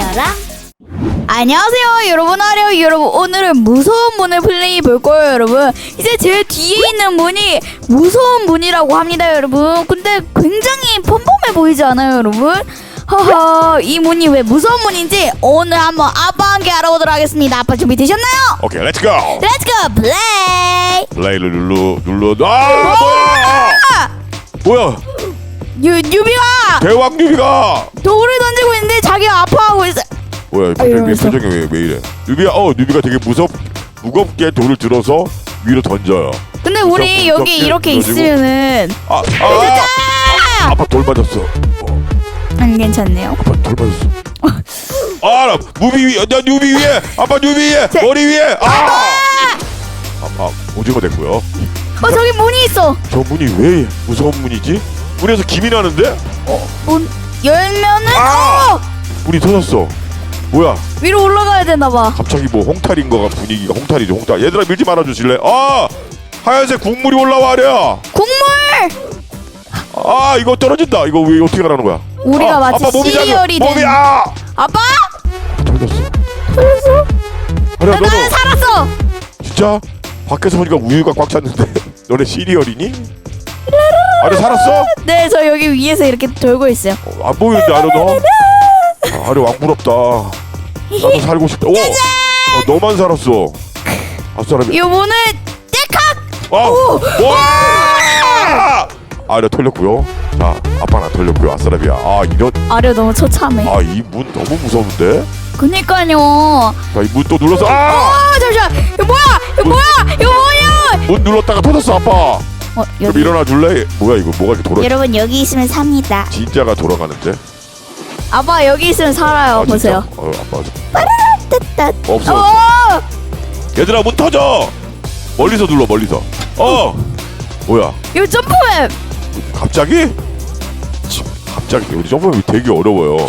아려라. 안녕하세요 여러분. 아려 여러분. 오늘은 무서운 문을 플레이 볼 거예요 여러분. 이제 제 뒤에 있는 문이 무서운 문이라고 합니다 여러분. 근데 굉장히 뻔뻔해 보이지 않아요 여러분? 허허 이 문이 왜 무서운 문인지 오늘 한번 아빠와 함께 알아보도록 하겠습니다. 아빠 준비되셨나요? 오케이 렛츠 고 렛츠고 플레이 플레이를 눌러 눌러 아 뭐야? 뭐야 유, 유비가 대왕 유비가! 돌을 던지고 있는데 자기가 아파하고 있어. 뭐야 아유, 표정이 알았어. 표정이 왜, 왜 이래? 유비가 어 유비가 되게 무섭 무겁게 돌을 들어서 위로 던져요. 근데 우리 무섭- 여기 무섭게 이렇게 던지고. 있으면은 아, 아, 아빠 돌 맞았어. 어, 안 괜찮네요. 아빠 돌 맞았어. 아나 무비 위에 나 유비 위에! 아빠 유비 위에! 제- 머리 위에! 아! 아빠! 오징어 됐고요 어 저기 문이 있어. 저 문이 왜 무서운 문이지 문에서 김이 나는데? 문 열면은 아! 어 문이 터졌어. 뭐야? 위로 올라가야 되나 봐. 갑자기 뭐 홍탈인 거가 분위기가 홍탈이죠 홍탈. 얘들아 밀지 말아 주실래? 아! 하얀색 국물이 올라와려 국물! 아 이거 떨어진다. 이거 왜 어떻게 가라는 거야? 우리가 아, 마치 아빠 몸이 시리얼이 작아. 몸이 된. 아! 아빠? 살았어? 그래 나, 너도. 나는 살았어. 진짜? 밖에서 보니까 우유가 꽉 찼는데. 너네 시리얼이니 아래 살았어 네, 저 여기 위에서 이렇게 돌고 있어요. 어, 안 보이는데 아래 너 아, 아래 왕부럽다 나도 살고 싶다 오 어, 너만 살았어 아싸라비 이 문을 떼칵! 와! 와! 아래 털렸고요. 자, 아빠 나 털렸고요. 아싸라비야. 아, 이런 아래 너무 처참해. 아, 이 문 너무 무서운데. 그니까요. 자, 이 문 또 눌러서 아! 아, 잠시만. 이거 뭐야? 이거 뭐야? 이거 뭐야? 문 눌렀다가 터졌어, 아빠. 어, 좀 여기. 일어나 줄래? 뭐야 이거 뭐가 이렇게 돌아? 여러분 여기 있으면 삽니다. 진짜가 돌아가는데. 아빠 여기 있으면 살아요. 아, 보세요. 진짜? 어, 아빠. 따따. 없어. 어! 얘들아 문 터져. 멀리서 눌러 멀리서. 어. 뭐야? 이거 점프맵. 갑자기? 갑자기 우리 점프이 되게 어려워요.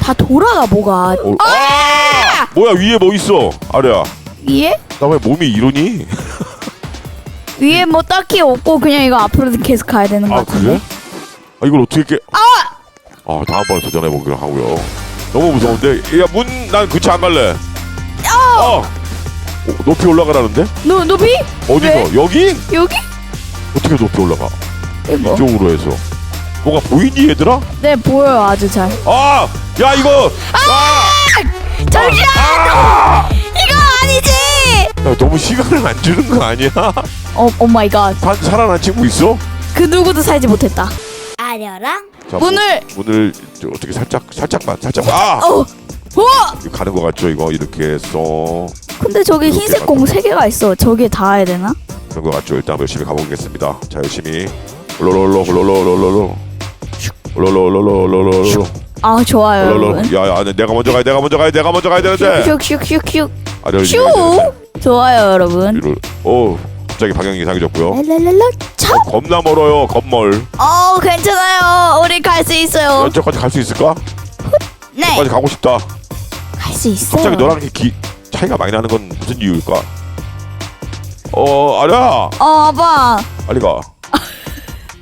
다 돌아가 뭐가. 어, 아! 뭐야 위에 뭐 있어? 아래야. 위에? 나 왜 몸이 이러니? 위에 뭐 딱히 없고 그냥 이거 앞으로 계속 가야 되는 것아 같은데. 그래? 아 이걸 어떻게 깨? 아! 아 다음번에 도전해 보기로 하고요. 너무 무서운데 야 문 난 그치 안 갈래. 어. 어, 높이 올라가라는데? 노 높이? 어디서? 왜? 여기? 여기? 어떻게 높이 올라가? 이거. 이쪽으로 해서. 뭐가 보이니 얘들아? 네 보여요 아주 잘. 아! 야 이거! 아! 잠시만. 아! 이거 아니지. 야, 너무 시간을 안 주는 거 아니야? 어, 오 마이 갓. 사, 살아난 친구 있어? 그 누구도 살지 못했다. 아려라 자, 문을- 문, 문을 저 어떻게 살짝 살짝만 살짝만 아! 어. 어. 이거 가는 거 같죠 이거 이렇게 해서 근데 저기 이렇게 흰색. 공 세 개가 있어. 저기에 닿아야 되나? 그런 거 같죠 일단 열심히 가보겠습니다 자 열심히 롤롤롤 롤롤롤롤 롤 롤롤롤롤롤 아 좋아요 롤롤 여러분. 야야 내가 먼저 가야 내가 먼저 가야 내가 먼저 가야 되는데 슉슉슉슉. 아래 슈. 좋아요 여러분. 위로 오 갑자기 방향이 이상해졌고요 랄랄랄라. 어, 겁나 멀어요 겁멀 어 괜찮아요. 우리 갈 수 있어요. 연저까지 갈 수 있을까? 네. 까지 가고 싶다 갈 수 있어요. 갑자기 너랑 이렇게 기, 차이가 많이 나는 건 무슨 이유일까? 어 아야 어 아빠. 빨리 가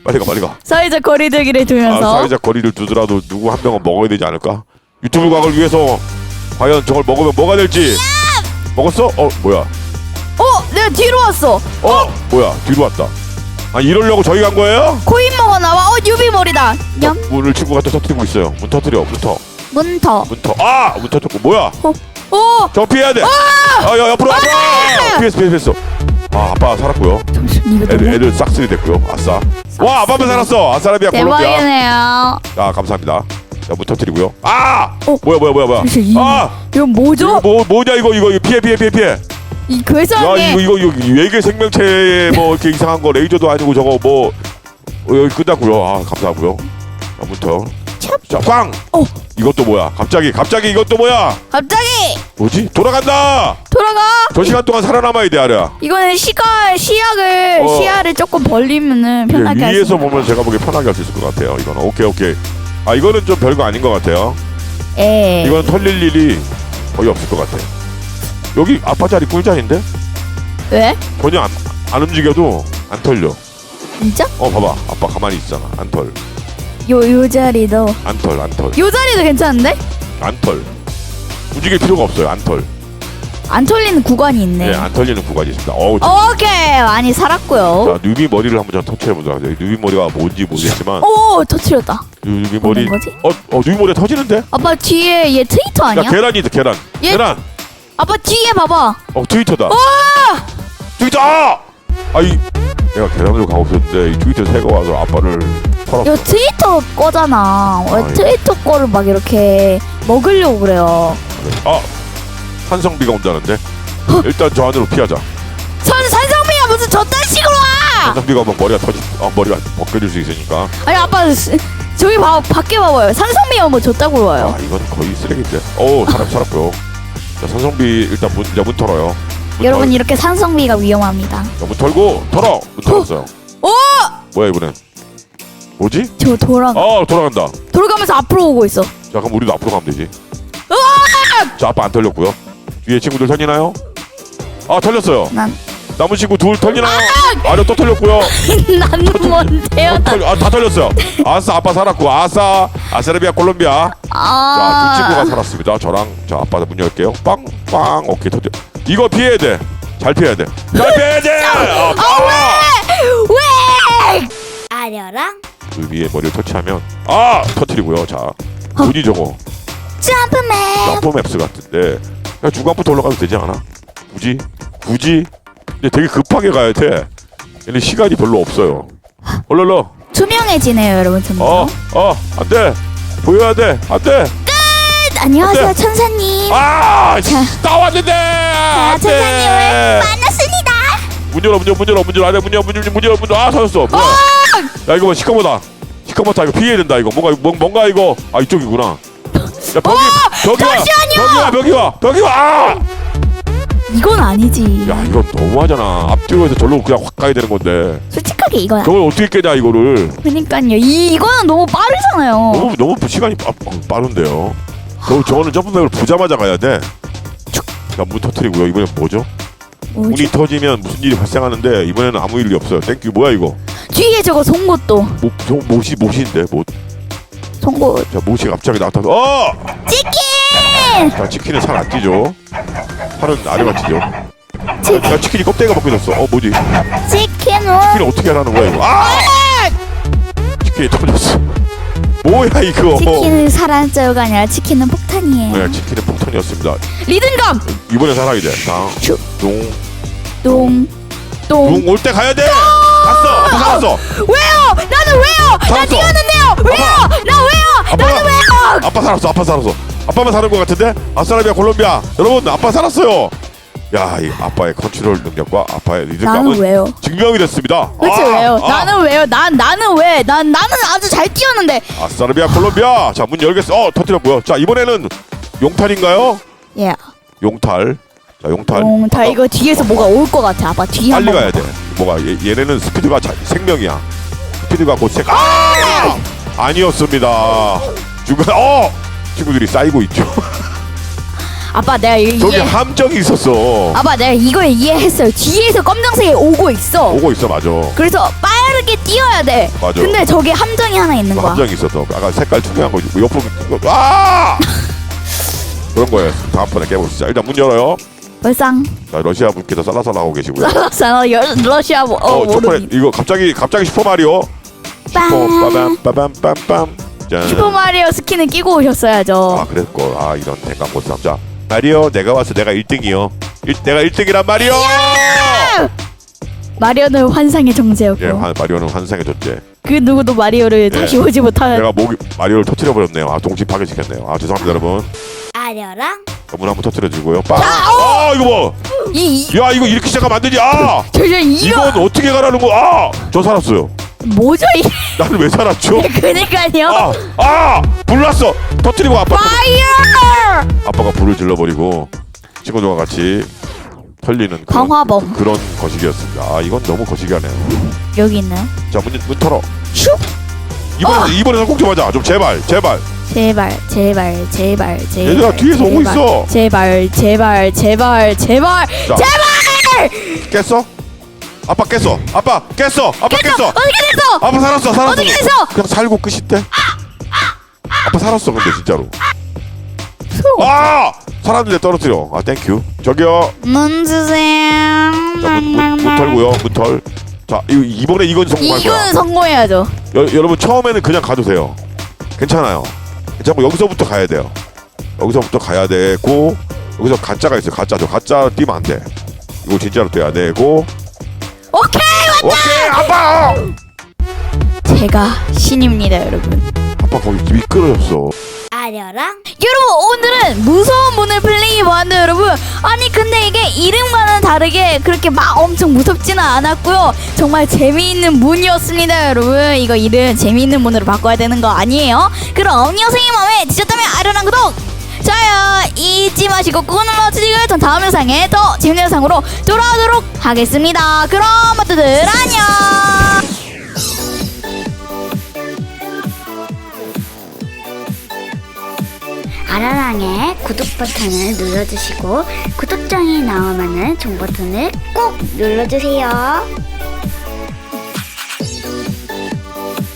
빨리 가 빨리 가 사회적 거리두기를 아, 두면서. 사회적 거리를 두더라도 누구 한 명은 먹어야 되지 않을까? 유튜브 각을 위해서 과연 저걸 먹으면 뭐가 될지 먹었어? 어 뭐야? 어 내가 뒤로 왔어. 어 뭐야? 뒤로 왔다. 아 이러려고 저희 간 거예요? 코인 먹어 나와. 어 유비 머리다. 냠. 문을 친구가 또 터뜨리고 있어요. 문 터뜨려. 문 터. 문터. 문 터. 아! 문 터뜨고 뭐야? 오. 저 피해야 돼. 아, 야 옆으로 앞으로. 피했어 피했어 피했어. 아 아빠 살았고요. 잠시 이거 애들 너무 애들 싹쓸이 됐고요. 아싸. 와 아빠만 살았어. 아싸라비아 콜롬비아. 대박이네요. 아 감사합니다. 자문 터뜨리고요. 아! 어. 뭐야 뭐야 뭐야 뭐야. 잠시 이 아! 이거 뭐죠? 뭐 뭐냐 이거 이거 이거 피해 피해 피해 피해. 이 야 괴상해. 이거 이거 이거 외계 생명체에 뭐 이렇게 이상한 거 레이저도 아니고 저거 뭐 어, 여기 끝났고요. 아 감사하고요. 아무튼 자 꽝. 어. 이것도 뭐야? 갑자기 갑자기 이것도 뭐야? 갑자기 뭐지? 돌아간다. 돌아가. 저 시간 동안 살아남아야 돼 아래야. 이거는 시가 시야를 어. 시야를 조금 벌리면은 이게 편하게 할수 위에서 보면 제가 보기에 편하게 할 수 있을 것 같아요. 이거는 오케이 오케이. 아 이거는 좀 별거 아닌 것 같아요. 예. 이건 털릴 일이 거의 없을 것 같아. 여기 아빠 자리 꿀자리인데 왜? 전혀 안, 안 움직여도 안 털려. 진짜? 어 봐봐 아빠 가만히 있잖아 안 털. 요 요 자리도 안 털, 안 털. 요 자리도 괜찮은데? 안 털. 움직일 필요가 없어요. 안 털. 안 털리는 구간이 있네. 네, 안 털리는 구간이 있습니다. 어우, 오케이 많이 살았고요. 자, 누비 머리를 한번 좀 터치해 보도록 하죠. 누비 머리가 뭔지 모르겠지만 오 터트렸다. 누비 머리? 어, 어, 누비 머리 터지는데? 아빠 뒤에 얘 트위터 야, 아니야? 계란이 있다. 계란. 얘- 계란. 아빠 뒤에 봐봐. 어, 트위터다. 트위터. 아! 아이 내가 계란으로 가고 있었는데 이 트위터 새가 와서 아빠를 털었어. 이거 트위터 거잖아. 왜 아이. 트위터 거를 막 이렇게 먹으려고 그래요? 아, 한성비가 온다는데. 일단 저 안으로 피하자. 선 산성비가 무슨 저딴 식으로 와? 한성비가 면 머리가 터지, 어, 머리가 벗겨질 수 있으니까. 아니 아빠 스- 저기 봐 밖에 봐봐요. 산성비가 뭐 저따구로 와요. 아, 이건 거의 쓰레기인데. 오, 사람 살았고요. 자, 산성비 일단 문, 이제 문 털어요. 문 여러분 털- 이렇게 산성비가 위험합니다. 자, 문 털고 털어. 문 털었어요. 오! 뭐야 이번엔? 뭐지? 저 돌아 아, 돌아간다. 돌아가면서 앞으로 오고 있어. 자, 그럼 우리도 앞으로 가면 되지. 자, 아빠 안 털렸고요. 뒤에 친구들 털리나요? 아, 털렸어요. 난 남은 친구 둘 털리나요? 아니요, 또 털렸고요. 나는 뭔데요? 어, 털, 아, 다 털렸어요. 아싸, 아빠 살았고, 아싸, 아세르비아, 콜롬비아. 자, 두 친구가 아, 살았습니다. 저랑 자, 아빠 문 열게요. 빵, 빵, 오케이, 터져. 이거 피해야 돼. 잘 피해야 돼. 잘 피해야 돼. 아, 아! 왜? 아려랑 그 위에 머리를 터치하면 아, 터트리고요. 자, 문이 저거. 점프맨. 점프 맵스 같은데 그냥 중간부터 올라가도 되지 않아? 굳이? 굳이? 근데 되게 급하게 가야 돼. 얘는 시간이 별로 없어요. 얼른 투명해지네요, 여러분. 점점. 어, 어, 안 돼. 보여야 돼. 안 돼. 안녕하세요, 어때? 천사님. 아, 씨, 자. 나왔는데. 아, 안 천사님 돼. 만났습니다. 문 열어, 문 열어, 문 열어, 문 열어. 문 열어, 문 열어, 문 열어, 문 열어. 아, 터졌어. 뭐야? 야, 이거 뭐 시커멓다. 시커멓다. 이거 피해야 된다. 이거 뭔가 뭔- 뭔가 이거 아 이쪽이구나. 야, 벽이, 벽이 와. 잠시만요. 벽이 와, 벽이 와, 벽이 와. 아! 이건 아니지. 야, 이거 너무하잖아. 앞뒤로 해서 절로 그냥 확 가야 되는 건데. 솔직하게 이건 저걸 어떻게 깨냐 이거를. 그러니까요. 이 이거는 너무 빠르잖아요. 너무 너무 시간이 빠, 어, 빠른데요. 저 저거는 점프맵을 보자마자 가야 돼. 자, 문 터트리고요. 이번엔 뭐죠? 문이 뭐지? 터지면 무슨 일이 발생하는데 이번에는 아무 일이 없어요. 땡큐. 뭐야 이거? 뒤에 저거 송곳도. 뭐, 저 못이 못인데 못. 송곳. 자, 못이 갑자기 나타나서 어! 치킨. 자, 치킨은 살안 찌죠. 찌죠. 치킨. 야, 치킨이 껍데기가 벗겨졌어. 어, 뭐지? 치킨은 치킨을 어떻게 하라는 거야 이거? 아! 치킨이 터졌어. 뭐야 이거? 치킨은 살안자요가 아니라 치킨은 폭탄이에요. 네, 치킨은 폭탄이었습니다. 리듬감. 이번에 살아야 돼. 당, 슈. 동, 똥. 똥. 둥올때 가야 돼. 갔어. 아빠 살았어. 왜요? 나는 왜요? 나 살았어. 뛰었는데요. 왜요? 나 왜요? 아빠가- 나는 왜요? 아빠 살았어. 아빠 살았어. 아빠만 사는 것 같은데? 아싸라비아 콜롬비아. 여러분, 아빠 살았어요. 야, 이 아빠의 컨트롤 능력과 아빠의 리듬감은 왜요? 증명이 됐습니다. 그치 아, 왜요? 아. 나는 왜요? 난 나는 왜? 난 나는 아주 잘 뛰었는데. 아싸라비아 콜롬비아. 자, 문 열겠어. 어, 터뜨렸고요. 자, 이번에는 용탈인가요? 예. 용탈. 자, 용탈. 용, 다 아빠, 이거 뒤에서 뭐가 올 것 같아. 아빠 뒤에 빨리 한번. 가야 돼. 뭐가 얘, 얘네는 스피드가 자, 생명이야. 스피드가 곧 생. 아! 아니었습니다. 중간 어 친구들이 쌓이고 있죠. 아빠 내가 이- 저기 이해. 함정이 있었어. 아빠 내가 이걸 이해했어요. 뒤에서 검정색이 오고 있어. 오고 있어 맞아. 그래서 빠르게 뛰어야 돼. 맞아. 근데 저기 함정이 하나 있는 그 거야. 함정이 있었어. 아까 색깔 투명한 거 있고 옆으로 거- 아 그런 거예요. 다음번에 깨봅시다. 일단 문 열어요. 벌상. 자 러시아 분께서 쌀라쌀라 하고 계시고요. 살았어. 여- 러시아 뭐- 어, 어, 초콜릿 모르니. 이거 갑자기 갑자기 슈퍼 마리오. 슈퍼 빠밤 빠밤 빰빰. 짠. 슈퍼 마리오 스킨을 끼고 오셨어야죠. 아 그랬고. 아 이런 대강 못 삼자. 마리오 내가 와서 내가 1등이요. 일, 내가 1등이란 말이요 마리오는 환상의 정제였고. 예 한- 마리오는 환상의 존재. 그 누구도 마리오를 다시 오지 못하는 내가 목 마리오를 터트려 버렸네요. 아 동시 파괴시켰네요. 아 죄송합니다 여러분. 아려랑? 자, 문 한번 터트려 주고요. 빵 아 이거 뭐야 이, 이 이거 이렇게 시작하면 안 되지. 아! 저, 저 이거! 이건 어떻게 가라는 거아저 살았어요 뭐죠 이 나는 왜 살았죠 그니까요 아 아 불났어 터트리고 아빠 파이어 아빠가 불을 질러버리고 친구들과 같이 털리는 그런, 방화범 그런 거시기였습니다 아 이건 너무 거시기하네요 여기 있네 자, 문, 문 털어. 슉 이번에 어! 이번에 성공 좀 하자. 좀 제발, 제발. 제발 제발 제발 제발 얘들아, 뒤에서 오고 제발, 있어. 제발 제발 제발 제발 자. 제발 깼어? 아빠 깼어. 아빠 깼어. 아빠 깼어. 어떻게 됐어 아빠 살았어. 살았어. 어떻게 됐어 그냥 살고 끝인데. 아빠 살았어. 근데 진짜로. 아 사람들 떨어뜨려. 아 땡큐. 저기요. 문 주세요. 자, 문, 문, 문 털고요. 문 털. 자 이, 이번에 이건 성공할 거야. 이건 성공해야죠. 여, 여러분 처음에는 그냥 가도 돼요. 괜찮아요. 괜찮고 여기서부터 가야 돼요. 여기서부터 가야 되고 여기서 가짜가 있어요. 가짜 저 가짜 뛰면 안 돼. 이거 진짜로 돼야 되고. 오케이 오케이 아빠. 제가 신입니다 여러분. 아빠 거기 미끄러졌어. 아려랑 여러분 오늘은 무서운 문을 플레이해봤는데 여러분 아니 근데 이게 이름과는 다르게 그렇게 막 엄청 무섭지는 않았고요 정말 재미있는 문이었습니다 여러분 이거 이름 재미있는 문으로 바꿔야 되는 거 아니에요? 그럼 영상이 마음에 드셨다면 아려랑 구독 좋아요 잊지 마시고 꾹 눌러주시고 전 다음 영상에 더 재밌는 영상으로 돌아오도록 하겠습니다. 그럼 모두들 안녕. 아라랑의 구독 버튼을 눌러주시고 구독장이 나오면은 종 버튼을 꼭 눌러주세요.